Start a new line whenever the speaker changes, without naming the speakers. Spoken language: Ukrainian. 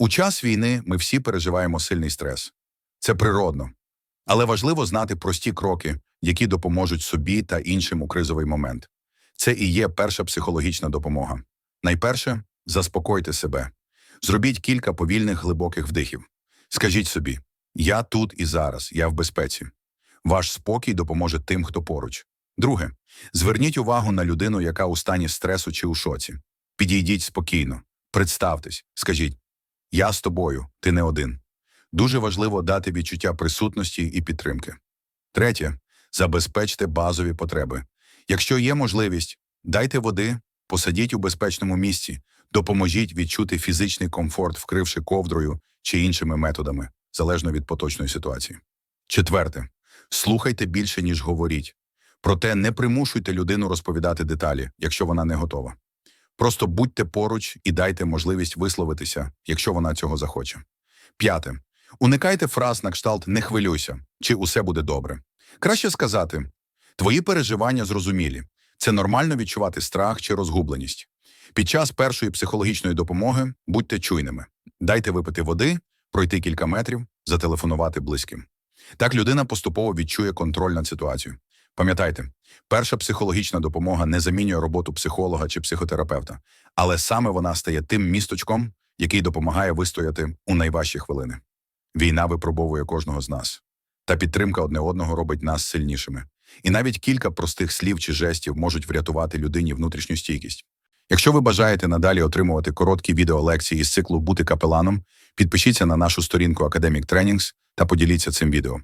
У час війни ми всі переживаємо сильний стрес. Це природно. Але важливо знати прості кроки, які допоможуть собі та іншим у кризовий момент. Це і є перша психологічна допомога. Найперше заспокойте себе. Зробіть кілька повільних глибоких вдихів. Скажіть собі: я тут і зараз, я в безпеці. Ваш спокій допоможе тим, хто поруч. Друге, зверніть увагу на людину, яка у стані стресу чи у шоці. Підійдіть спокійно, представтесь, скажіть: Я з тобою, ти не один. Дуже важливо дати відчуття присутності і підтримки. Третє, забезпечте базові потреби. Якщо є можливість, дайте води, посадіть у безпечному місці, допоможіть відчути фізичний комфорт, вкривши ковдрою чи іншими методами, залежно від поточної ситуації. Четверте, слухайте більше, ніж говоріть. Проте не примушуйте людину розповідати деталі, якщо вона не готова. Просто будьте поруч і дайте можливість висловитися, якщо вона цього захоче. П'яте. Уникайте фраз на кшталт не хвилюйся чи усе буде добре. Краще сказати: твої переживання зрозумілі. Це нормально відчувати страх чи розгубленість. Під час першої психологічної допомоги будьте чуйними. Дайте випити води, пройти кілька метрів, зателефонувати близьким. Так людина поступово відчує контроль над ситуацією. Пам'ятайте, перша психологічна допомога не замінює роботу психолога чи психотерапевта, але саме вона стає тим місточком, який допомагає вистояти у найважчі хвилини. Війна випробовує кожного з нас, та підтримка одне одного робить нас сильнішими. І навіть кілька простих слів чи жестів можуть врятувати людині внутрішню стійкість. Якщо ви бажаєте надалі отримувати короткі відеолекції із циклу Бути капеланом, підпишіться на нашу сторінку Academic Trainings та поділіться цим відео.